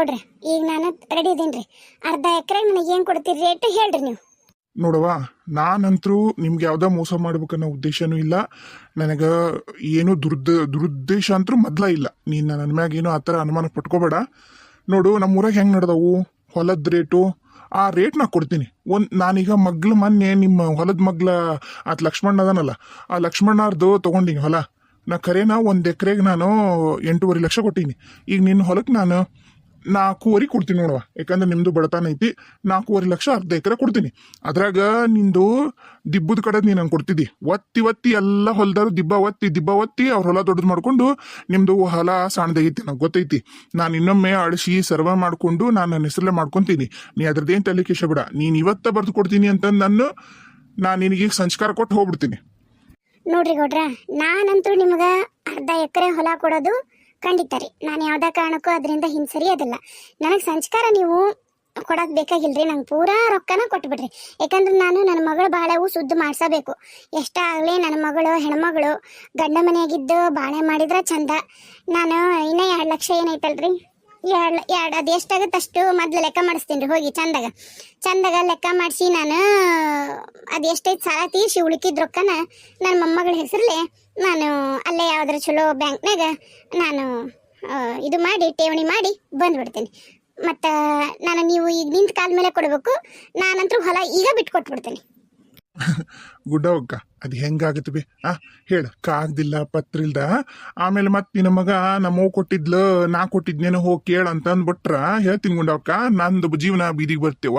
ಗೌಡ್ರ ಈಗ ನಾನು ರೆಡಿ ಇದೀನಿ ಅರ್ಧ ಎಕರೆ ನನಗೆ ಏನು ಕೊಡ್ತೀರಿ ರೇಟ್ ಹೇಳ್ರಿ ನೀವು. ನೋಡವ್ವ ನಾನಂತರೂ ನಿಮ್ಗೆ ಯಾವ್ದೋ ಮೋಸ ಮಾಡ್ಬೇಕನ್ನೋ ಉದ್ದೇಶನೂ ಇಲ್ಲ. ನನಗೆ ಏನು ದುರ್ದ, ದುರುದ್ದೇಶ ಅಂತೂ ಮೊದ್ಲ ಇಲ್ಲ. ನೀನು ನನ್ನ ಮ್ಯಾಗ ಏನೋ ಆ ಥರ ಅನುಮಾನ ಪಟ್ಕೋಬೇಡ. ನೋಡು ನಮ್ಮ ಊರಾಗ ಹೆಂಗೆ ನಡೆದವು? ಹೊಲದ ರೇಟು ಆ ರೇಟ್ ನಾ ಕೊಡ್ತೀನಿ. ಒಂದು, ನಾನೀಗ ಮಗ್ಲ ಮೊನ್ನೆ ನಿಮ್ಮ ಹೊಲದ ಮಗ್ಲ ಆತ ಲಕ್ಷ್ಮಣ್ಣ ಅದನಲ್ಲ, ಆ ಲಕ್ಷ್ಮಣ್ಣರ್ದು ತಗೊಂಡೀನಿ ಹೊಲ. ನಾ ಖರೇನ ಒಂದು ಎಕರೆಗೆ ನಾನು ಎಂಟೂವರೆ ಲಕ್ಷ ಕೊಟ್ಟೀನಿ. ಈಗ ನಿನ್ನ ಹೊಲಕ್ಕೆ ನಾನು ನಾಲ್ಕೂವರೆ ಕೊಡ್ತೀನಿ ನೋಡುವ. ಯಾಕಂದ್ರೆ ನಿಮ್ದು ಬಡತನ ಐತಿ ನಾಲ್ಕೂವರೆ ಲಕ್ಷ ಅರ್ಧ ಎಕರೆ ಕೊಡ್ತೀನಿ. ಅದ್ರಾಗ ನಿಂದು ದಿಬ್ಬದ ಕಡೆ ನೀನು ನಂಗೆ ಕೊಡ್ತಿದ್ದಿ. ಒತ್ತಿ ಒತ್ತಿ ಎಲ್ಲ ಹೊಲದಾರು ದಿಬ್ಬ ಒತ್ತಿ ದಿಬ್ಬ ಒತ್ತಿ ಅವ್ರ ಹೊಲ ದೊಡ್ಡದು ಮಾಡ್ಕೊಂಡು ನಿಮ್ಮದು ಹೊಲ ಸಣ್ಣದಾಗೈತಿ ನಂಗೆ ಗೊತ್ತೈತಿ. ನಾನು ಇನ್ನೊಮ್ಮೆ ಅಳಿಸಿ ಸರ್ವ ಮಾಡ್ಕೊಂಡು ನಾನು ನನ್ನ ಹೆಸರಲ್ಲೇ ಮಾಡ್ಕೊತೀನಿ. ನೀ ಅದ್ರದ್ದೇನು ತಲೆ ಕಿಶ ಬಿಡ. ನೀನು ಇವತ್ತ ಬರ್ದು ಕೊಡ್ತೀನಿ ಅಂತ ನಾನು ನಾನು ನಿನಗೆ ಸಂಸ್ಕಾರ ಕೊಟ್ಟು ಹೋಗ್ಬಿಡ್ತೀನಿ. ನೋಡ್ರಿ ಗೌಡ್ರ, ನಾನಂತೂ ನಿಮ್ಗೆ ಅರ್ಧ ಎಕರೆ ಹೊಲ ಕೊಡೋದು ಖಂಡಿತ ರೀ. ನಾನು ಯಾವುದೇ ಕಾರಣಕ್ಕೂ ಅದರಿಂದ ಹಿಂಸರಿಯೋದಿಲ್ಲ. ನನಗೆ ಸಂಸ್ಕಾರ ನೀವು ಕೊಡೋದು ಬೇಕಾಗಿಲ್ರಿ. ನಂಗೆ ಪೂರಾ ರೊಕ್ಕನ ಕೊಟ್ಬಿಡ್ರಿ. ಯಾಕಂದ್ರೆ ನಾನು ನನ್ನ ಮಗಳ ಬಾಳೆವು ಸುದ್ದು ಮಾಡ್ಸಬೇಕು. ಎಷ್ಟಾಗಲಿ ನನ್ನ ಮಗಳು, ಹೆಣ್ಮಗಳು ಗಂಡ ಮನೆಯಾಗಿದ್ದು ಬಾಳೆ ಮಾಡಿದ್ರೆ ಚಂದ. ನಾನು ಇನ್ನೂ ಎರಡು ಲಕ್ಷ ಏನೈತಲ್ರಿ? ಎರಡು ಎರಡು, ಅದು ಎಷ್ಟಾಗುತ್ತೆ ಅಷ್ಟು ಮೊದ್ಲು ಲೆಕ್ಕ ಮಾಡಿಸ್ತೀನಿ ರೀ, ಹೋಗಿ ಚಂದಾಗ. ಚಂದಾಗ ಲೆಕ್ಕ ಮಾಡಿಸಿ ನಾನು, ಅದು ಎಷ್ಟೈತೆ ಸಾಲ ತೀರಿಸಿ ಉಳಿಕಿದ ರೊಕ್ಕನ ನನ್ನ ಮೊಮ್ಮಗಳ ಹೆಸರಲ್ಲೇ ನಾನು ಅಲ್ಲೇ ಯಾವ್ದಾರ ಚಲೋ ಬ್ಯಾಂಕ್ನಾಗ ನಾನು ಇದು ಮಾಡಿ, ಠೇವಣಿ ಮಾಡಿ ಬಂದ್ಬಿಡ್ತೀನಿ. ಮತ್ತು, ನಾನು ನೀವು ಈಗ ನಿಂತ ಕಾಲ ಮೇಲೆ ಕೊಡಬೇಕು, ನಾನಂತರೂ ಹೊಲ ಈಗ ಬಿಟ್ಟು ಕೊಟ್ಬಿಡ್ತೀನಿ ಗುಡ್ಡವಕ್ಕ ಅದು ಹೆಂಗಾಗತ್ತೆ ಬಿ? ಆ, ಹೇಳ. ಕಾಗ್ದಿಲ್ಲ ಪತ್ರ ಇಲ್ದ ಆಮೇಲೆ ಮತ್ತೆ ನಿನ್ನ ಮಗ ನಮ್ಮವ್ ಕೊಟ್ಟಿದ್ಲು, ನಾ ಕೊಟ್ಟಿದ್ನೇನೋ ಹೋಗಿ ಕೇಳ ಅಂತ ಅಂದ್ಬಿಟ್ರ, ಹೇಳ್ತೀನಿ ಗುಂಡವಕ್ಕ ನಂದು ಜೀವನ ಬೀದಿಗೆ ಬರ್ತೇವ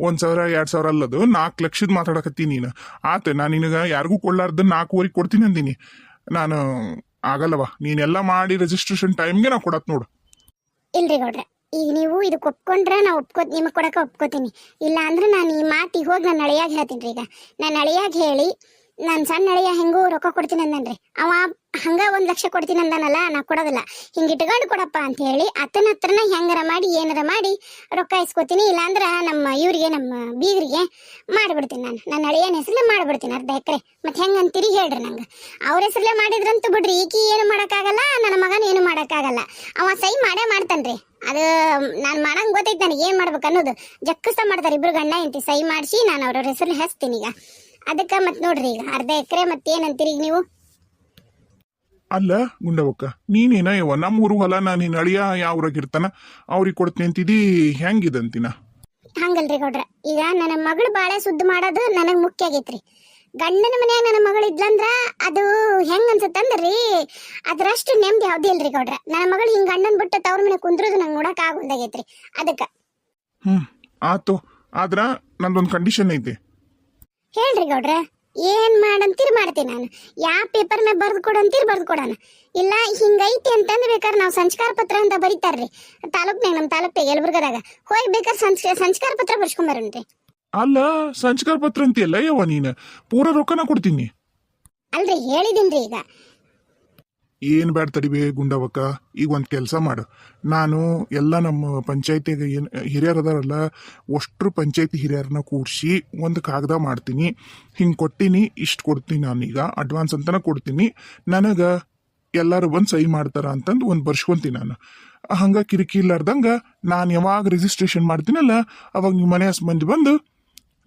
ಒಂದ್ ಸಾವಿರ, ಎರಡ್ ಸಾವಿರ ಅಲ್ಲದು. ನಾಲ್ಕು ಲಕ್ಷದ ಮಾತಾಡಕತ್ತೀನಿ ನೀನು. ಆತ ನಾನು ನಿನಗ ಯಾರಿಗೂ ಕೊಡ್ಲಾರ್ದು ನಾಲ್ಕೂವರೆಗೆ ಕೊಡ್ತೀನಿ ಅಂದಿನಿ. ನಾನು ಆಗಲ್ಲವ ನೀನೆಲ್ಲ ಮಾಡಿ ರಿಜಿಸ್ಟ್ರೇಷನ್ ಟೈಮ್ಗೆ ನಾ ಕೊಡತ್ ನೋಡು. ಇಲ್ರಿ ಗೌಡ್ರೆ. ಈಗ ನೀವು ಇದಕ್ಕೆ ಒಪ್ಕೊಂಡ್ರೆ ನಾ ಒಪ್ಕೋ, ನಿಮಗೆ ಕೊಡಕ್ಕೆ ಒಪ್ಕೋತೀನಿ. ಇಲ್ಲ ಅಂದ್ರೆ ನಾನು ಈ ಮಾತಿಗೆ ಹೋಗಿ ನಾನು ಅಳಿಯಾಗ ಹೇಳ್ತೀನಿ ರೀ ಈಗ. ನಾನು ಅಳಿಯಾಗ ಹೇಳಿ, ನಾನು ಸಣ್ಣ ಅಳಿಯ ಹೆಂಗೂ ರೊಕ್ಕ ಕೊಡ್ತೀನಿ ಅಂದನ್ರಿ. ಅವ ಹಂಗ ಒಂದು ಲಕ್ಷ ಕೊಡ್ತೀನಿ ಅಂದಾನಲ್ಲ, ನಾ ಕೊಡೋದಿಲ್ಲ. ಹಿಂಗೆ ಇಟ್ಕೊಂಡು ಕೊಡಪ್ಪ ಅಂತ ಹೇಳಿ ಅತನ ಹತ್ರನ ಹೆಂಗಾರ ಮಾಡಿ, ಏನಾರ ಮಾಡಿ ರೊಕ್ಕ ಇಸ್ಕೊತೀನಿ. ಇಲ್ಲಾಂದ್ರೆ ನಮ್ಮ ಇವರಿಗೆ, ನಮ್ಮ ಬೀಗರಿಗೆ ಮಾಡಿಬಿಡ್ತೀನಿ ನಾನು. ನನ್ನ ಅಳಿಯನ ಹೆಸರಲ್ಲೇ ಮಾಡಿಬಿಡ್ತೀನಿ ಅರ್ಧ ಎಕರೆ. ಮತ್ತೆ ಹೆಂಗೆ ಅಂತೀರಿ ಹೇಳ್ರಿ ನಂಗೆ. ಅವ್ರ ಹೆಸರಲ್ಲೇ ಮಾಡಿದ್ರಂತೂ ಬಿಡ್ರಿ. ಈಕಿ ಏನು ಮಾಡೋಕ್ಕಾಗಲ್ಲ, ನನ್ನ ಮಗನ ಏನು ಮಾಡೋಕ್ಕಾಗಲ್ಲ. ಅವ ಸೈ ಮಾಡೇ ಮಾಡ್ತಾನ್ರಿ. ಅದು ನಾನು ಮಾಡಂಗ್ ಗೊತ್ತೈತೆ ನನಗೆ ಏನು ಮಾಡ್ಬೇಕು ಅನ್ನೋದು. ಜಕ್ಕಸ ಮಾಡ್ತಾರೆ ಇಬ್ರು ಗಂಡ ಹೆಂಡತಿ ಸಹಿ ಮಾಡಿಸಿ ನಾನು ಅವ್ರ ಹೆಸರು ಹಚ್ತೀನಿ ಈಗ. ಅದಕ್ಕೆ ಮತ್ತೆ ನೋಡ್ರಿ ಈಗ ಅರ್ಧ ಎಕರೆ ಮತ್ತೇನಂತೀರಿ ಈಗ ನೀವು? ಅಲ್ಲ ಗುಂಡವಕ್ಕ ನೀನೇನ ಯವ್ವ? ನಮ್ಮ ಊರು ಹೊಲ ನಾನು ನಿನ್ನ ಅಳಿಯ ಯಾವ ಊರಾಗ ಇರ್ತಾನ ಅವ್ರಿಗೆ ಕೊಡ್ತೀನಿ ಅಂತಿದಿ ಹೆಂಗಿದಂತಿನ? ಹಂಗಲ್ರಿ ಗೌಡ್ರ ಈಗ ನನ್ನ ಮಗಳು ಬಾಳೆ ಸುದ್ದು ಮಾಡೋದು ನನಗೆ ಮುಖ್ಯ ಆಗೈತ್ರಿ. ಗಂಡನ ಮನ್ಯಾಗ ನನ್ನ ಮಗಳು ಇದ್ಲಂದ್ರ ಅದು ಹೆಂಗ್ ಅನ್ಸತ್ತಂದ್ರಿ ಅದ್ರಷ್ಟು ನೆಮ್ಮದಿ ಯಾವ್ದು ಇಲ್ರಿ ಗೌಡ್ರ. ನನ್ನ ಮಗಳು ಹಿಂಗ ಗಂಡನ್ ಬಿಟ್ಟು ತವ್ರ ಮನೆ ಕುಂದ್ರದು ನಂಗೆ ನೋಡಕ್ ಆಗೋದಾಗೈತ್ರಿ ಅದಕ್ಕೆ. ಹ್ಮ್ ಆತು. ಆದ್ರ ನಂದೊಂದು ಕಂಡೀಷನ್ ಐತಿ. ಹೇಳ್ರಿ ಗೌಡ್ರ. ಏನ್ ಮಾಡಂತೀರಿ ಮಾಡ್ತೀನಿ ನಾನು. ಯಾವ ಪೇಪರ್ ಮೇಲೆ ಬರ್ದು ಕೊಡು ಅಂತೀರಿ ಬರ್ದು ಕೊಡೋಣ. ಇಲ್ಲ ಹಿಂಗೈತಿ ಅಂತಂದ್ರೆ ಬೇಕಾದ್ರೆ ನಾವು ಸಂಸ್ಕಾರ ಪತ್ರ ಅಂತ ಬರೀತಾರ್ರಿ. ತಾಲೂಕ್ನಾಗ ನಮ್ಮ ತಾಲೂಕ್ನಾಗ ಯಲಬುರ್ಗದಾಗ. ಹೋಗಿ ಬೇಕಾದ್ರೆ ಸಂಸ್ ಸಂಸ್ಕಾರ ಪತ್ರ ಬರ್ಸ್ಕೊಂಬರ್ರಿ ಅಲ್ಲ ಸಂಚಕಾರ ಪತ್ರ ಅಂತೀಯಲ್ಲ ಯವ್ವ ನೀನು? ಪೂರ ರೊಕ್ಕನ ಕೊಡ್ತೀನಿ. ಅಲ್ರಿ ಹೇಳಿದೀನ್ರಿ ಈಗ. ಏನ್ ಬ್ಯಾಡ್ ತಡಿಬೇ ಗುಂಡವಕ್ಕ ಈಗ ಒಂದ್ ಕೆಲಸ ಮಾಡು. ನಾನು ಎಲ್ಲ ನಮ್ಮ ಪಂಚಾಯತಿಗೆ ಏನು ಹಿರಿಯರ್ ಅದಾರಲ್ಲ ಅಷ್ಟ್ರು ಪಂಚಾಯತಿ ಹಿರಿಯರನ್ನ ಕೂಡಿಸಿ ಒಂದು ಕಾಗದ ಮಾಡ್ತೀನಿ. ಹಿಂಗ್ ಕೊಟ್ಟಿನಿ ಇಷ್ಟು ಕೊಡ್ತೀನಿ ನಾನೀಗ. ಅಡ್ವಾನ್ಸ್ ಅಂತನ ಕೊಡ್ತೀನಿ. ನನಗೆ ಎಲ್ಲರೂ ಬಂದು ಸಹಿ ಮಾಡ್ತಾರ ಅಂತಂದು ಒಂದು ಬರ್ಸ್ಕೊಂತೀನಿ ನಾನು. ಹಂಗ ಕಿರಿಕಿ ಇಲ್ಲಾರ್ದಂಗ ನಾನು ಯಾವಾಗ ರಿಜಿಸ್ಟ್ರೇಷನ್ ಮಾಡ್ತೀನಲ್ಲ ಅವಾಗ ನಿಮ್ಮ ಮನೆ ಮಂದಿ ಬಂದು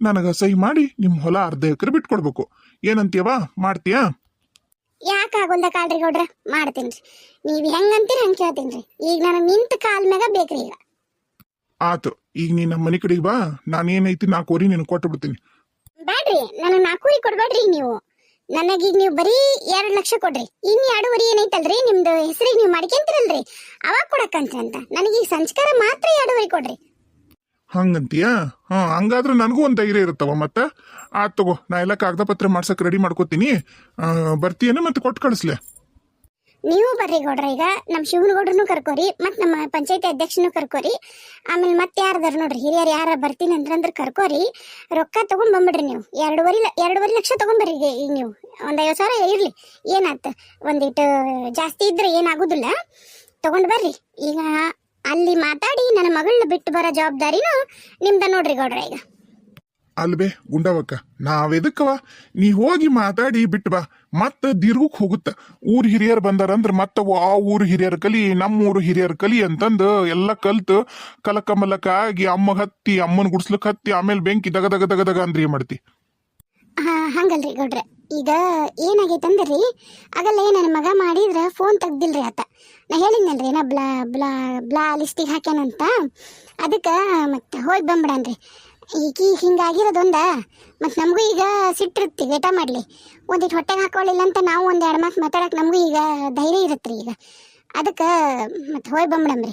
ನನಗ ಸಹಿ ಮಾಡಿ ನಿಮ್ಮ ಹೊಲ ಅರ್ಧ ಎಕರೆ ಬಿಟ್ಕೊಡ್ಬೇಕು. ಏನಂತೀಯವ? ಮಾಡ್ತೀಯಾ? ಯಾಕೆ ಆಗೊಂದ ಕಾಲ್ರಿ ಗೌಡ್ರ? ಮಾಡ್ತೀನಿ ನೀವು ಹೆಂಗಂತೀರಿ ಹಂಗೆ ಕೇಳ್ತೀನಿ ಈಗ ನನಗೆ ನಿಂತ ಕಾಲ್ ಮ್ಯಾಗ ಬೇಕ್ರಿ ಈಗ. ಆತು ಈಗ ನೀ ನಮ್ಮ ಮನೆ ಕಡೆಗೆ ಬಾ. ನಾನೇನೈತಿ ನಾ ಕೋರಿ ನಿನಗೆ ಕೊಟ್ಟು ಬಿಡ್ತೀನಿ. ಬ್ಯಾಡ್ರಿ ನನಗೆ ನಾಲ್ಕೂವರೆ ಕೊಡ್ಬೇಡ್ರಿ ನೀವು. ನನಗೀಗ ನೀವು ಬರೀ ಎರಡು ಲಕ್ಷ ಕೊಡ್ರಿ. ಇನ್ನು ಎರಡೂವರೆ ಏನೈತಲ್ರಿ? ನಿಮ್ದು ಹೆಸರಿಗೆ ನೀವು ಮಾಡ್ಕೊಂತೀರಲ್ರಿ. ಅವಾಗ ಕೊಡಕ್ಕಂತ ನನಗೀಗ ಸಂಸ್ಕಾರ ಮಾತ್ರ ಎರಡೂವರೆ ಕೊಡ್ರಿ. ಹಂಗಂತೀಯಾ? ಹಾ, ಹಂಗಾದ್ರೆ ನನಗೂ ಒಂದು ಧೈರ್ಯ ಇರುತ್ತವ ಮತ್ತೆ? ಆತ್ ತಗೋ, ನಾ ಎಲ್ಲ ಕಾಗದ ಪತ್ರ ಮಾಡ್ಸಕ್ ರೆಡಿ ಮಾಡ್ಕೋತೀನಿ. ಬರ್ತೀಯನ ಮತ್ತೆ ಕೊಟ್ಟು ಕಳಿಸ್ಲೆ. ನೀವು ಬರ್ರಿ ಗೌಡ್ರ, ಈಗ ನಮ್ಮ ಶಿವನಗೌಡ್ರನು ಕರ್ಕೋರಿ, ಮತ್ತು ನಮ್ಮ ಪಂಚಾಯತಿ ಅಧ್ಯಕ್ಷನು ಕರ್ಕೋರಿ. ಆಮೇಲೆ ಮತ್ತೆ ಯಾರದಾರ ನೋಡ್ರಿ, ಹಿರಿಯರು ಯಾರ ಬರ್ತೀನಿ ಅಂದ್ರಂದ್ರೆ ಕರ್ಕೋರಿ. ರೊಕ್ಕ ತಗೊಂಡ್ ಬಂದ್ಬಿಡ್ರಿ ನೀವು. ಎರಡೂವರೆ ಎರಡೂವರೆ ಲಕ್ಷ ತಗೊಂಬರ್ರಿ ಈಗ ನೀವು. ಒಂದು ಐವತ್ತು ಸಾವಿರ ಇರಲಿ. ಏನಾಯ್ತು ಒಂದಿಟ್ಟು ಜಾಸ್ತಿ ಇದ್ರೆ ಏನಾಗೋದಿಲ್ಲ. ತಗೊಂಡು ಬರ್ರಿ. ಈಗ ಅಲ್ಲಿ ಮಾತಾಡಿ ನನ್ನ ಮಗಳನ್ನ ಬಿಟ್ಟು ಬರೋ ಜವಾಬ್ದಾರಿನೂ ನಿಮ್ದ ನೋಡ್ರಿ ಗೌಡ್ರ ಈಗ. ಅಲ್ಬೇ ಗುಂಡವಕ್ಕ ನಾವೆದಕ್ಕವ ನೀ ಹೋಗಿ ಮಾತಾಡಿ ಬಿಟ್ಟು ಬಾ. ಮತ್ತ ದಿರ್ಗುಕ್ ಹೋಗುತ್ತ. ಊರ್ ಹಿರಿಯರ್ ಬಂದಾರಂದ್ರ ಮತ್ತ ಆ ಊರ್ ಹಿರಿಯರ್ ಕಲಿ ನಮ್ಮ ಊರು ಹಿರಿಯರ್ ಕಲಿ ಅಂತಂದು ಎಲ್ಲ ಕಲ್ತು ಕಲಕಮಲಕ ಆಗಿ ಅಮ್ಮ ಹತ್ತಿ ಅಮ್ಮನ ಗುಡ್ಸ್ಲಕ್ ಹತ್ತಿ ಆಮೇಲೆ ಬೆಂಕಿ ದಗ ದಗ ದಗ ದಗ ಅಂದ್ರೆ ಏನ್ ಮಾಡ್ತಿ. ಹಾ ಹಂಗಲ್ರಿ ಗೌಡ್ರೆ. ಈಗ ಏನಾಗೈತೆ ಅಂದ್ರಿ? ಆಗಲ್ಲ ನನ್ನ ಮಗ ಮಾಡಿದ್ರೆ ಫೋನ್ ತೆಗ್ದಿಲ್ರಿ ಆತ. ನಾ ಹೇಳಿದ್ನಲ್ರಿ, ನಾ ಬ್ಲಾ ಬ್ಲಾ ಬ್ಲಾ ಲಿಸ್ಟಿಗೆ ಹಾಕ್ಯಾನಂತ ಅದಕ್ಕೆ ಮತ್ತೆ ಹೋಗಿ ಬಂದ್ಬಿಡನ್ರಿ ಈಗ ಹಿಂಗಾಗಿರೋದೊಂದ. ಮತ್ತು ನಮಗೂ ಈಗ ಸಿಟ್ಟಿರುತ್ತೆ, ವೇಟ ಮಾಡಲಿ. ಒಂದಿಟ್ಟು ಹೊಟ್ಟೆಗೆ ಹಾಕೊಳ್ಳಿಲ್ಲ ಅಂತ ನಾವು ಒಂದು ಎರಡು ಮಾತು ಮಾತಾಡೋಕೆ ನಮಗೂ ಈಗ ಧೈರ್ಯ ಇರುತ್ತೆ ಈಗ. ಅದಕ್ಕೆ ಮತ್ತೆ ಹೋಗಿ ಬಂದ್ಬಿಡಮ್ರಿ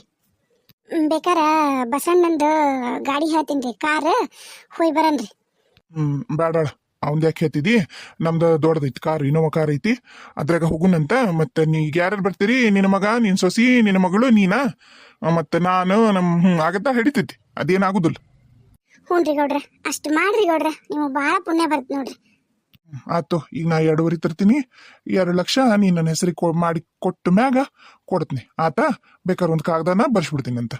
ಬೇಕಾರ ಬಸಣ್ಣಂದು ಗಾಡಿ ಹೇಳ್ತೀನಿ ರೀ ಕಾರ್ ಹೋಗಿ ಬರನ್ರಿ. ಹ್ಮ್ ಬೇಡ ಅವ್ನ್ ಯಾಕೆ ಹೇಳ್ತಿದ್ದಿ ನಮ್ದು ದೊಡ್ಡದೈತಿ ಕಾರ್ ಇನೋವಾ ಕಾರ್ ಐತಿ. ಅದ್ರಾಗ ಹೋಗುನಂತ ಮತ್ತೆ ನೀ ಯಾರ್ಯಾರು ಬರ್ತೀರಿ? ನಿನ್ನ ಮಗ ನಿನ್ನ ಸೊಸಿ ನಿನ್ನ ಮಗಳು ನೀನಾ? ಮತ್ತೆ ನಾನು ನಮ್ ಹ್ಮ್ ಆಗತ್ತ? ಹಿಡಿತೈತಿ. ಅದೇನಾಗುದಿಲ್ಲ. ಹ್ಞೂ ಗೌಡ್ರ ಅಷ್ಟು ಮಾಡ್ರಿ ಗೌಡ್ರ. ನೀವು ಭಾಳ ಪುಣ್ಯ ಬರ್ತ ನೋಡ್ರಿ. ಆತು ಈಗ ನಾ ಎರಡೂವರೆ ತರ್ತೀನಿ. ಎರಡು ಲಕ್ಷ ನೀನು ನನ್ನ ಹೆಸರಿಗೆ ಕೊ ಮಾಡಿ ಕೊಟ್ಟ ಮ್ಯಾಗ ಕೊಡ್ತೀನಿ. ಆತ? ಬೇಕಾದ್ರೆ ಒಂದು ಕಾಗದನ ಬರ್ಸ್ಬಿಡ್ತೀನಿ ಅಂತ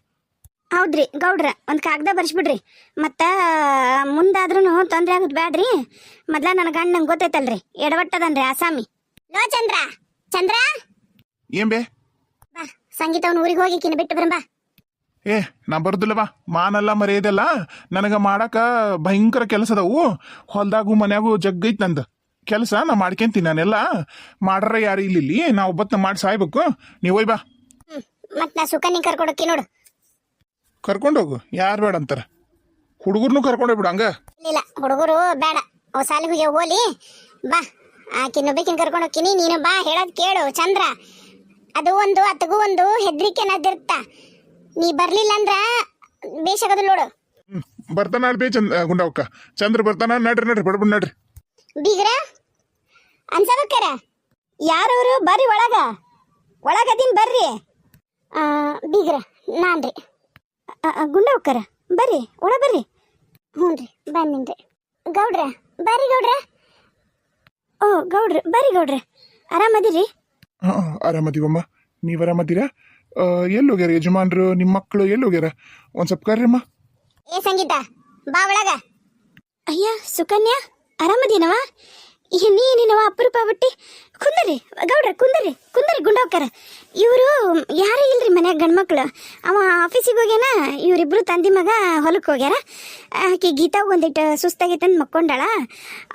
ಹೌದ್ರಿ ಗೌಡ್ರ ಒಂದು ಕಾಗದ ಬರ್ಸ್ಬಿಡ್ರಿ. ಮತ್ತು ಮುಂದಾದ್ರೂ ತೊಂದರೆ ಆಗೋದು ಬ್ಯಾಡ್ರಿ. ಮೊದ್ಲ ನನ್ನ ಗಂಡ ನಂಗೆ ಗೊತ್ತೈತಲ್ರಿ ಎಡವಟ್ಟದನ್ರಿ ಆಸಾಮಿ. ಲೋ ಚಂದ್ರ ಚಂದ್ರ? ಏನ್ ಬೇ? ಬಾ ಸಂಗೀತವನ್ನ ಊರಿಗೆ ಹೋಗಿ ಕಿನ್ನ ಬಿಟ್ಟು ಬರಂಬಾ. ಏ ನಾ ಬರ್ದಿಲ್ಲವಾ ಮಾನಲ್ಲ ಮರೆಯದಲ್ಲ ನನಗ ಮಾಡಾಕ ಭಯಂಕರ ಕೆಲಸ ಅದಾವು. ಹೊಲ್ದಾಗು ಮನ್ಯಾಗು ಜಗ್ಗೈತ್ ನಂದು. ಕೆಲಸ ನಾ ಮಾಡ್ಕೊಂತೀನಿ ನಾನೆಲ್ಲ. ಮಾಡ್ರ ಯಾರು ಇಲ್ಲಿ ನಾ ಒಬ್ಬತ್ನ ಮಾಡಿ ಸಾಯ್ಬೇಕು. ನೀವು ಹೋಯ್ ಬಾ. ಹ್ಞೂ ಮತ್ತು ನಾ ನೀ ಕರ್ಕೊಡಕ್ಕೆ ನೋಡು. ಕರ್ಕೊಂಡೋಗು ಯಾರು ಬೇಡ ಅಂತಾರ. ಹುಡುಗರ್ನು ಕರ್ಕೊಂಡೋಗ್ಬಿಡು ಹಂಗ? ಇಲ್ಲ ಹುಡುಗರು ಬೇಡ. ಅವ್ ಸಾಲಿಗೆ ಹೋಲಿ ಬಾ ಆಕಿನ ಒಬ್ಬಕಿನ ಕರ್ಕೊಂಡು ಹೋಗ್ತೀನಿ. ನೀನು ಬಾ ಹೇಳೋದು ಕೇಳು ಚಂದ್ರ. ಅದು ಒಂದು ಅತಗೂ ಒಂದು ಹೆದ್ರಿಕೆ ನದಿರ್ತ ನೀ ಬರ್ಲಿಲ್ಲ ಅಂದ್ರ ಬೇಷಾಗದು ನೋಡು. ಹ್ಮ್ ಬರ್ತಾನ ಬೇ ಚಂದ ಗುಂಡವಕ್ಕ. ಚಂದ್ರ ಬರ್ತಾನ ನಡ್ರಿ ನಡ್ರಿ ಬಡ್ಬಿಡ್ ನಡ್ರಿ. ಬೀಗ್ರ? ಅನ್ಸಬೇಕಾರ ಯಾರವರು? ಬರ್ರಿ ಒಳಗ. ಒಳಗದಿನ್ ಬರ್ರಿ. ಆ, ಬೀಗ್ರ ನಾನ್ರಿ. ಗುಂಡವಕ್ಕರ ಬರ್ರಿ ಒಳ ಬರ್ರಿ. ಹ್ಞೂ ರೀ ಬಂದಿನ್ರಿ ಗೌಡ್ರ ಬರ್ರಿ ಗೌಡ್ರ. ಓ ಗೌಡ್ರ ಬರ್ರಿ ಗೌಡ್ರ. ಆರಾಮದಿರಿ? ಹಾ ಆರಾಮದೀವಮ್ಮ. ನೀವ್ ಆರಾಮದಿರಾ? ಎಲ್ಲೋಗ್ಯಾರ ಎಲ್ಲಿ ಹೋಗ್ಯಾರ ಯಜಮಾನ್ರು ನಿಮ್ಮ ಮಕ್ಕಳು ಎಲ್ಲಿ ಹೋಗ್ಯಾರ ಒಂದ್ ಸ್ವಲ್ಪ ಕರ್ರಿಮ್ಮ. ಏ ಸಂಗೀತ ಬಾ ಒಳಗ. ಅಯ್ಯ ಸುಕನ್ಯಾ ಆರಾಮದೇನವ? ನೀನೇನವ ಅಪರೂಪ ಬಿಟ್ಟಿ? ಕುಂದರಿ ಗೌಡ್ರ ಕುಂದರಿ ಕುಂದರಿ ಗುಂಡೋಕರ ಇವರು ಯಾರೇ ಇಲ್ರಿ ಮನ್ಯಾಗ ಗಂಡ್ಮಕ್ಳು. ಅವ ಆಫೀಸಿಗೆ ಹೋಗ್ಯಾನ, ಇವರಿಬ್ರು ತಂದಿ ಮಗ ಹೊಲಕ್ಕೆ ಹೋಗ್ಯಾರ. ಆಕೆ ಗೀತಾ ಒಂದಿಟ್ಟು ಸುಸ್ತಾಗೈತೆ ಅಂತ ಮಕ್ಕೊಂಡಾಳ.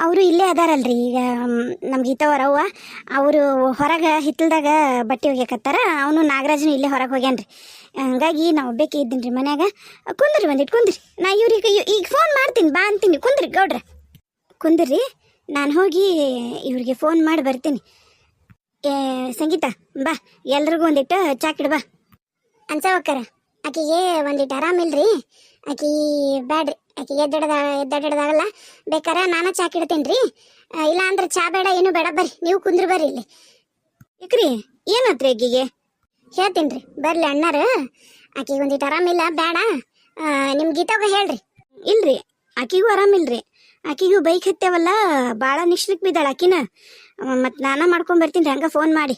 ಅವರು ಇಲ್ಲೇ ಅದಾರಲ್ರಿ, ಈಗ ನಮ್ಮ ಗೀತಾವರವ್ವ ಅವರು ಹೊರಗೆ ಹಿತ್ತಲ್ದಾಗ ಬಟ್ಟೆ ಒಗ್ಯಾಕತ್ತಾರ ಅವನು ನಾಗರಾಜನು ಇಲ್ಲೇ ಹೊರಗೆ ಹೋಗ್ಯಾನ್ರಿ. ಹಂಗಾಗಿ ನಾವು ಬೇಕೇ ಇದ್ದೀನಿ ರೀ ಮನ್ಯಾಗ. ಕುಂದ್ರಿ ಬಂದಿಟ್ಟು ಕುಂದ್ರಿ. ನಾ ಇವ್ರಿಗೆ ಈಗ ಫೋನ್ ಮಾಡ್ತೀನಿ, ಬಾ ಅಂತೀನಿ. ಕುಂದ್ರಿ ಗೌಡ್ರ. ಕುಂದ್ರಿ. ನಾನು ಹೋಗಿ ಇವ್ರಿಗೆ ಫೋನ್ ಮಾಡಿ ಬರ್ತೀನಿ. ಏ ಸಂಗೀತ ಬಾ ಎಲ್ರಿಗೂ ಒಂದಿಟ್ಟು ಚಾಕಿಡ್ ಬಾ. ಅನ್ಸವಕ್ಕರ ಆಕಿಗೆ ಒಂದಿಟ್ಟು ಆರಾಮಿಲ್ರಿ ಆಕಿ ಬ್ಯಾಡ್ರಿ. ಆಕಿ ಎದ್ದಡದ ಎದ್ದಡದಾಗಲ್ಲ ಬೇಕಾರ ನಾನು ಚಾಕಿಡ್ತೀನಿ ರೀ ಇಲ್ಲ ಅಂದ್ರೆ ಚಾ ಬೇಡ ಏನು ಬೇಡ ಬರ್ರಿ. ನೀವು ಕುಂದ್ರಿ ಬರ್ರಿ ಇಲ್ಲಿ. ಇಕ್ರಿ ಏನತ್ರಿ ಆಕಿಗೆ? ಹೇಳ್ತೀನಿ ರೀ ಬರ್ಲಿ ಅಣ್ಣಾರ. ಆಕಿಗೆ ಒಂದಿಟ್ಟು ಆರಾಮಿಲ್ಲ ಬೇಡ ನಿಮ್ಮ ಗೀತಾಗ ಹೇಳ್ರಿ. ಇಲ್ರಿ ಆಕಿಗೂ ಆರಾಮಿಲ್ರಿ ಆಕಿಗೂ ಬೈಕ್ ಹತ್ತೇವಲ್ಲ ಭಾಳ ನಿಶ್ಲಿಕ್ ಬಿದ್ದಾಳ ಆಕಿನ. ಮತ್ತು ನಾನ ಮಾಡ್ಕೊಂಡ್ ಬರ್ತೀನಿ ಹಂಗ ಫೋನ್ ಮಾಡಿ.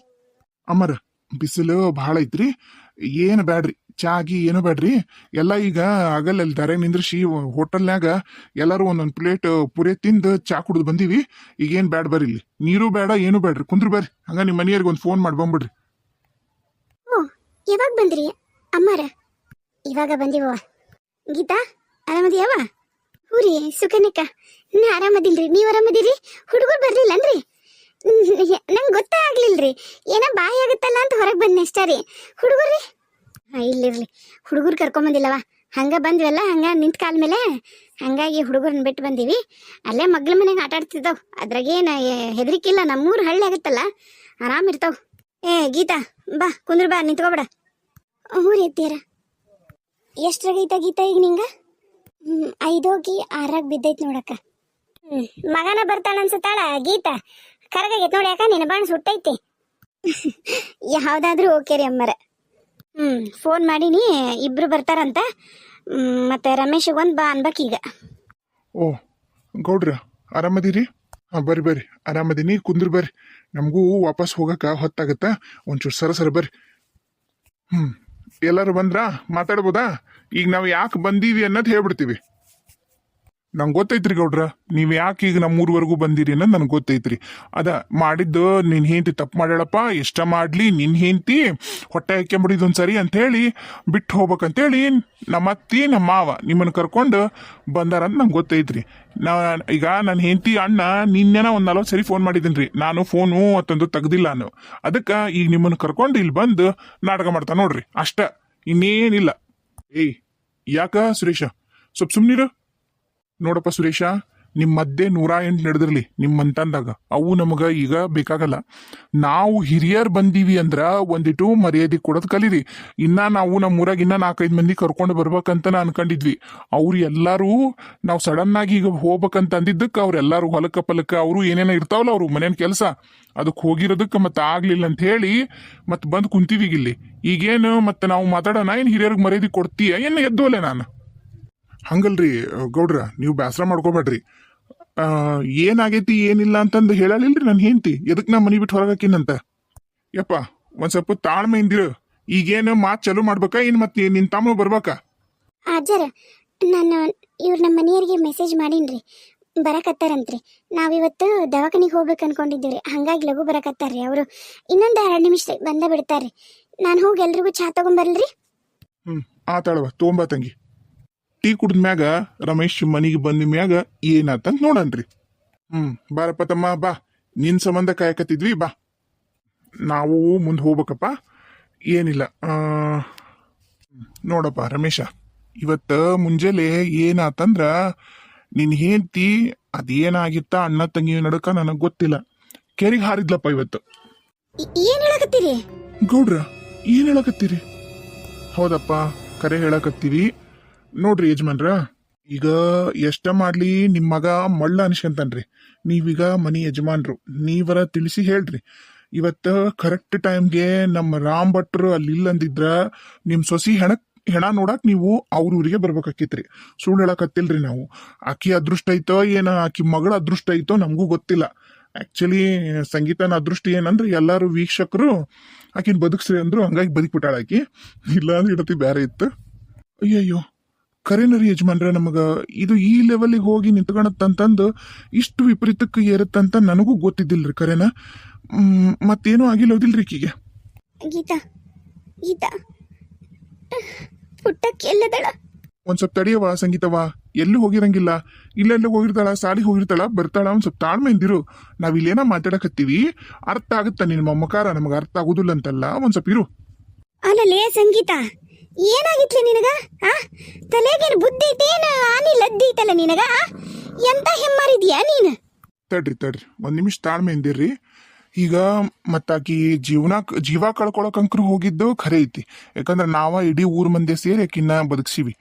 ಅಮ್ಮರ ಬಿಸಿಲು ಭಾಳ ಐತ್ರಿ. ಏನು ಬ್ಯಾಡ್ರಿ ಚಾಗಿ ಏನು ಬ್ಯಾಡ್ರಿ. ಎಲ್ಲ ಈಗ ಆಗಲ್ಲ ದಾರೆ ನಿಂದ್ರಿಸಿ ಹೋಟೆಲ್ನ್ಯಾಗ ಎಲ್ಲರೂ ಒಂದೊಂದು ಪ್ಲೇಟ್ ಪುರಿ ತಿಂದು ಚಾ ಕುಡ್ದು ಬಂದೀವಿ. ಈಗೇನು ಬ್ಯಾಡ್ ಬರ್ರಿ ಇಲ್ಲಿ. ನೀರು ಬೇಡ ಏನು ಬ್ಯಾಡ್ರಿ. ಕುಂದ್ರು ಬರ್ರಿ. ಹಂಗ ನಿಮ್ಮ ಮನೆಯವ್ರಿಗೆ ಒಂದು ಫೋನ್ ಮಾಡಿ ಬಂದ್ಬಿಡ್ರಿ. ಓ ಯಾವಾಗ ಬಂದ್ರಿ? ಅಮ್ಮಾರ? ಇವಾಗ ಬಂದಿವ ಗೀತಾ ಆರಾಮದಿಯವ ಹೂರಿ ಸುಕನ್ಯಕ್ಕ. ನಾ ಆರಾಮದಿಲ್ರಿ. ನೀವು ಆರಾಮದಿರಿ? ಹುಡುಗರು ಬರ್ಲಿಲ್ಲನ್ರಿ? ನಂಗೆ ಗೊತ್ತೇ ಆಗ್ಲಿಲ್ರಿ ಏನೋ ಬಾಯಿ ಆಗುತ್ತಲ್ಲ ಅಂತ ಹೊರಗೆ ಬಂದ್ನೆ ಅಷ್ಟೇ ರೀ. ಹುಡುಗರ್ರಿ? ಹಾಂ, ಇಲ್ಲಿರ್ಲಿ. ಹುಡುಗರು ಕರ್ಕೊಂಬಂದಿಲ್ಲವ. ಹಂಗ ಬಂದ್ವಲ್ಲ, ಹಂಗ ನಿಂತ ಕಾಲ ಮೇಲೆ? ಹಂಗಾಗಿ ಹುಡುಗರನ್ನ ಬಿಟ್ಟು ಬಂದೀವಿ. ಅಲ್ಲೇ ಮಗ್ಳ ಮನೆಗೆ ಆಟ ಆಡ್ತಿದ್ದಾವ್. ಅದ್ರಾಗೇನು ಹೆದರಿಕಿಲ್ಲ. ನಮ್ಮೂರು ಹಳ್ಳಿ ಆಗುತ್ತಲ್ಲ. ಆರಾಮ್ ಇರ್ತಾವ. ಏ, ಗೀತಾ, ಬಾ, ಕುಂದ್ರ ಬಾ, ನಿಂತ್ಕೊಬೇಡ. ಹ್ಞೂ ರೀ ಅತ್ತೀರ ಎಷ್ಟ್ರಾಗೈತ ಗೀತಾ ಈಗ ನಿಂಗ? ಐದೋಗಿ ಆರಾಗ ಬಿದ್ದೈತ್ ನೋಡಕ್ಕ. ಮಗನ ಬರ್ತಾಳ ಅನ್ಸುತ್ತಾಳ ಗೀತಾ? ಕರಗಾಗೈತ್ ನೋಡಿ ಯಾಕ ನಿನ್ನ ಬಾಣ ಸುಟ್ಟೈತಿ. ಯಾವ್ದಾದ್ರೂ ಓಕೆ ರೀ ಅಮ್ಮರ. ಹ್ಮ್ ಫೋನ್ ಮಾಡೀನಿ ಇಬ್ರು ಬರ್ತಾರಂತ. ಹ್ಮ್, ಮತ್ತೆ ರಮೇಶ್ ಒಂದ್ ಬಾ ಅನ್ಬೇಕೀಗ ಓ ಗೌಡ್ರ ಆರಾಮದಿರಿ? ಹಾಂ ಬರ್ರಿ ಬರ್ರಿ. ಆರಾಮದೀನಿ ಕುಂದ್ರ ಬರ್ರಿ. ನಮಗೂ ವಾಪಸ್ ಹೋಗಕ ಹೊತ್ತಾಗತ್ತ. ಒಂಚೂರು ಸರ ಸರ ಬರ್ರಿ. ಹ್ಮ್ ಎಲ್ಲರೂ ಬಂದ್ರಾ? ಮಾತಾಡ್ಬೋದಾ? ಈಗ ನಾವು ಯಾಕೆ ಬಂದೀವಿ ಅನ್ನೋದು ಹೇಳ್ಬಿಡ್ತೀವಿ. ನಂಗೆ ಗೊತ್ತೈತ್ರಿ ಗೌಡ್ರ. ನೀವು ಯಾಕೆ ಈಗ ನಮ್ಮ ಊರ್ವರೆಗೂ ಬಂದಿರಿ ಅನ್ನೋದು ನನಗೆ ಗೊತ್ತೈತ್ರಿ. ಅದ ಮಾಡಿದ್ದು ನಿನ್ನ ಹೆಂಡತಿ ತಪ್ಪು ಮಾಡ್ಯಾಳಪ್ಪ ಇಷ್ಟ ಮಾಡಲಿ ನಿನ್ನ ಹೆಂಡತಿ, ಹೊಟ್ಟೆ ಹಾಕ್ಯಂಬಿಡಿದ್ ಒಂದ್ಸರಿ ಅಂತ ಹೇಳಿ ಬಿಟ್ಟು ಹೋಗ್ಬೇಕಂತೇಳಿ ನಮ್ಮ ಅತ್ತಿ, ನಮ್ಮ ಮಾವ ನಿಮ್ಮನ್ನು ಕರ್ಕೊಂಡು ಬಂದಾರಂತ ನಂಗೆ ಗೊತ್ತೈತ್ರಿ. ನಾ, ಈಗ ನನ್ನ ಹೆಂಡತಿ ಅಣ್ಣ ನಿನ್ನೆನ ಒಂದು ನಲ್ವತ್ತು ಸರಿ ಫೋನ್ ಮಾಡಿದ್ದೀನಿ ರೀ ನಾನು ಫೋನು ಅತ್ತೊಂದು ತೆಗ್ದಿಲ್ಲ ನಾನು. ಅದಕ್ಕೆ ಈಗ ನಿಮ್ಮನ್ನು ಕರ್ಕೊಂಡು ಇಲ್ಲಿ ಬಂದು ನಾಟಕ ಮಾಡ್ತಾ ನೋಡ್ರಿ. ಅಷ್ಟ. ಇನ್ನೇನಿಲ್ಲ. ಏಯ್, ಯಾಕ ಸುರೇಶ? ಸ್ವಲ್ಪ ಸುಮ್ನಿರು. ನೋಡಪ್ಪ ಸುರೇಶ ನಿಮ್ಮ ಮಧ್ಯೆ ನೂರ ಎಂಟು ನಡೆದಿರಲಿ ನಿಮ್ಮ ಮಂತಂದಾಗ ಅವು ನಮಗೆ ಈಗ ಬೇಕಾಗಲ್ಲ. ನಾವು ಹಿರಿಯರ್ ಬಂದೀವಿ ಅಂದ್ರೆ ಒಂದಿಟ್ಟು ಮರ್ಯಾದೆ ಕೊಡೋದು ಕಲೀರಿ. ಇನ್ನ ನಾವು ನಮ್ಮ ಊರಾಗ ಇನ್ನ ನಾಲ್ಕೈದು ಮಂದಿ ಕರ್ಕೊಂಡು ಬರ್ಬೇಕಂತ ನಾ ಅನ್ಕೊಂಡಿದ್ವಿ. ಅವ್ರು ಎಲ್ಲರೂ ನಾವು ಸಡನ್ ಆಗಿ ಈಗ ಹೋಗ್ಬೇಕಂತ ಅಂದಿದ್ದಕ್ಕೆ ಅವ್ರೆಲ್ಲರೂ ಹೊಲಕ್ಕ ಪಲಕ್ಕ ಅವರು ಏನೇನೋ ಇರ್ತಾವಲ್ಲ ಅವರು ಮನೇನ ಕೆಲಸ ಅದಕ್ಕೆ ಹೋಗಿರೋದಕ್ಕೆ ಮತ್ತೆ ಆಗ್ಲಿಲ್ಲ ಅಂತ ಹೇಳಿ ಮತ್ತೆ ಬಂದು ಕುಂತೀವಿ ಇಲ್ಲಿ. ಈಗೇನು ಮತ್ತೆ ನಾವು ಮಾತಾಡೋಣ, ಏನು ಹಿರಿಯರಿಗೆ ಮರ್ಯಾದೆ ಕೊಡ್ತೀಯ, ಏನು ಎದ್ದೋಲೆ ನಾನು? ಹಂಗಲ್ರಿ ಗೌಡ್ರ ನೀವು ಬೇಸರ ಮಾಡ್ಕೋಬೇಡ್ರಿ. ಏನಾಗೈತಿ ಏನಿಲ್ಲ ಅಂತಂದು ಹೇಳಲಿಲ್ರಿ ನನ್ನ ಹೆಂಡತಿ. ಎದಕ್ಕೆ ನಾ ಮನೆ ಬಿಟ್ಟು ಹೊರಗಾಕಿನಂತ? ಯಪ್ಪ ಒಂದು ಸ್ವಲ್ಪ ತಾಳ್ಮೆಯಿಂದಿರು ಈಗೇನು ಮಾತು ಚಲೋ ಮಾಡ್ಬೇಕಾ ಏನು ಮತ್ತೆ ನಿನ್ನ ತಮ್ಮ ಬರ್ಬೇಕಾ? ಅಜ್ಜರ ನಾನು ಇವ್ರ ನಮ್ಮ ಮನೆಯವರಿಗೆ ಮೆಸೇಜ್ ಮಾಡೀನ್ರಿ. ಬರಕತ್ತಾರಂತ್ರಿ. ನಾವಿವತ್ತು ದವಾಖಾನಿಗೆ ಹೋಗ್ಬೇಕು ಅನ್ಕೊಂಡಿದ್ದೀವಿ ಹಂಗಾಗಿ ಲಘು ಬರಕತ್ತಾರ್ರಿ ಅವರು. ಇನ್ನೊಂದು ಎರಡು ನಿಮಿಷ ಬಂದ ಬಿಡ್ತಾರ್ರಿ. ನಾನು ಹೋಗಿ ಎಲ್ರಿಗೂ ಚಾ ತಗೊಂಬರ್ಲ್ರಿ ಹ್ಮ್ ಆತಾಳವ ತೊಗೊಂಬ ತಂಗಿ. ಟೀ ಕುಡಿದ ಮ್ಯಾಗ ರಮೇಶ್ ಮನಿಗೆ ಬಂದ ಮ್ಯಾಗ ಏನಾತಂತ ನೋಡನ್ರಿ. ಹ್ಮ್ ಬಾರಪ್ಪ ತಮ್ಮ ಬಾ. ನಿನ್ ಸಂಬಂಧ ಕಾಯಕತ್ತಿದ್ವಿ ಬಾ. ನಾವು ಮುಂದೆ ಹೋಗ್ಬೇಕಪ್ಪ. ಏನಿಲ್ಲ ಆ, ನೋಡಪ್ಪ ರಮೇಶ ಇವತ್ತ ಮುಂಜಾನೆ ಏನಾತಂದ್ರ ನಿನ್ ಹೆಂಡತಿ ಅದೇನಾಗಿತ್ತ ಅಣ್ಣ ತಂಗಿ ನಡಕ ನನಗೆ ಗೊತ್ತಿಲ್ಲ. ಕೆರಿಗೆ ಹಾರಿದ್ಲಪ್ಪ ಇವತ್ತು. ಏನ್ ಹೇಳಕತ್ತೀರಿ? ಗೌಡ್ರ ಏನ್ ಹೇಳಕತ್ತೀರಿ? ಹೌದಪ್ಪ ಕರೆ ಹೇಳಕತ್ತೀವಿ. ನೋಡ್ರಿ ಯಜಮಾನ್ರ, ಈಗ ಎಷ್ಟ ಮಾಡ್ಲಿ ನಿಮ್ಮ ಮಗ ಮಳ್ಳ ಅನ್ಸ್ಕಂತನ್ರಿ. ನೀವೀಗ ಮನಿ ಯಜಮಾನ್ರು, ನೀವರ ತಿಳಿಸಿ ಹೇಳ್ರಿ. ಇವತ್ತು ಕರೆಕ್ಟ್ ಟೈಮ್ಗೆ ನಮ್ಮ ರಾಮ್ ಭಟ್ರು ಅಲ್ಲಿ ಇಲ್ಲ ಅಂದಿದ್ರ ನಿಮ್ ಸೊಸಿ ಹೆಣ ಹೆಣ ನೋಡಕ್ ನೀವು ಅವ್ರ ಊರಿಗೆ ಬರ್ಬೇಕಾಕಿತ್ರಿ. ಸುಳ್ಳು ಹೇಳಕತ್ತಿಲ್ರಿ ನಾವು. ಆಕಿ ಅದೃಷ್ಟ ಐತೋ ಏನ, ಆಕಿ ಮಗಳ ಅದೃಷ್ಟ ಐತೋ ನಮಗೂ ಗೊತ್ತಿಲ್ಲ. ಆಕ್ಚುಲಿ ಸಂಗೀತನ ಅದೃಷ್ಟ ಏನಂದ್ರೆ ಎಲ್ಲರೂ ವೀಕ್ಷಕರು ಆಕಿನ ಬದುಕ್ಸ್ರಿ ಅಂದ್ರು, ಹಂಗಾಗಿ ಬದುಕ್ಬಿಟ್ಟಾಳ ಆಕಿ. ಇಲ್ಲ ಅಂದ್ರೆ ಇಡತಿ ಬೇರೆ ಇತ್ತು. ಅಯ್ಯಯ್ಯೋ. ಕರೆನರಿ ಯಜಮಾನ್ರೆ ನಮಗೆ ಇದು ಈ ಲೆವೆಲಿಗೆ ಹೋಗಿ ನಿಂತ್ಕೊಳತ್ತಂತಂದು ಇಷ್ಟು ವಿಪರೀತಕ್ಕೆ ಏರುತ್ತಂತ ನನಗೂ ಗೊತ್ತಿದ್ದಿಲ್ರಿ ಕರೆನ. ಮತ್ತೇನೂ ಆಗಿಲ್ಲ ಹೋದಿಲ್ರಿ ಈಕಿಗೆ? ಗೀತಾ ಗೀತಾ. ಪುಟ್ಟಕ್ಕೆ ಎಲ್ಲದಳ? ಒಂದ್ ಸ್ವಲ್ಪ ತಡಿಯವ ಸಂಗೀತವ ಎಲ್ಲೂ ಹೋಗಿರಂಗಿಲ್ಲ. ಇಲ್ಲೆಲ್ಲ ಹೋಗಿರ್ತಾಳ ಸಾಲಿ ಹೋಗಿರ್ತಾಳ ಬರ್ತಾಳ ಒಂದ್ ಸ್ವಲ್ಪ ತಾಳ್ಮೆಯಿಂದಿರು ನಾವ್ ಇಲ್ಲೇನ ಮಾತಾಡಕತ್ತೀವಿ. ಅರ್ಥ ಆಗುತ್ತ ನಿನ್ ಮೊಮ್ಮಕಾರ? ನಮಗ ಅರ್ಥ ಆಗುದಿಲ್ಲ ಅಂತಲ್ಲ ಒಂದ್ ಸ್ವಲ್ಪ ಇರು. ಅಲ್ಲಲೇ ಸಂಗೀತ. ಏನಾಗಿತ್ಲಿ ನಿನಗ? ಆ? ತಲೆಗೇನು ಬುದ್ಧಿ ಐತೇನ ಆನಿ ಲದ್ದಿ ಐತಲ್ಲ ನಿನಗ? ಆ? ಎಂತ ಹೆಮ್ಮಾರಿದ್ಯಾ ನೀನು? ತಡ್ರಿ ತಡ್ರಿ. ಒಂದ್ ನಿಮಿಷ ತಾಳ್ಮೆಯಿಂದಿರ್ರಿ ಈಗ ಮತ್ತಾಕಿ ಜೀವನ, ಜೀವ ಕಳ್ಕೊಳಕಂಕ್ರು ಹೋಗಿದ್ದು ಖರೆ ಐತಿ. ಯಾಕಂದ್ರೆ ನಾವ ಇಡೀ ಊರ್ ಮಂದಿ ಸೇರಿ ಆಕಿನ್ನ ಬದುಕ್ಸಿವಿ.